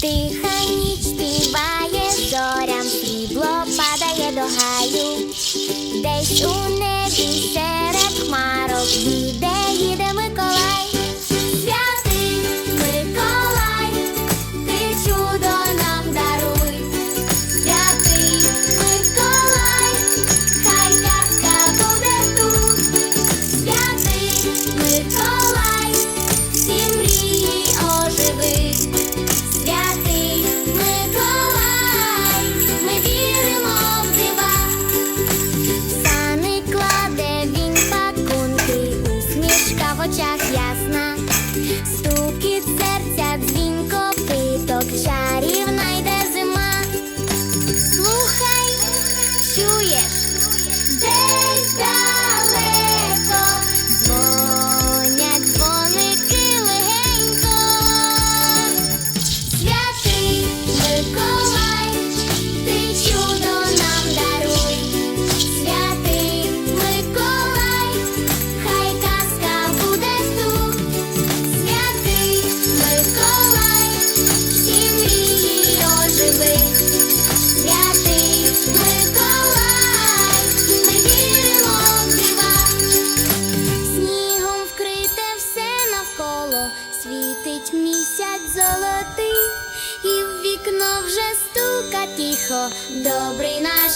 Тиха ніч співає зорям, срібло падає до гаю, десь у небі серед хмарок іде. so світить місяць золотий, і в вікно вже стука тихо, добрий наш.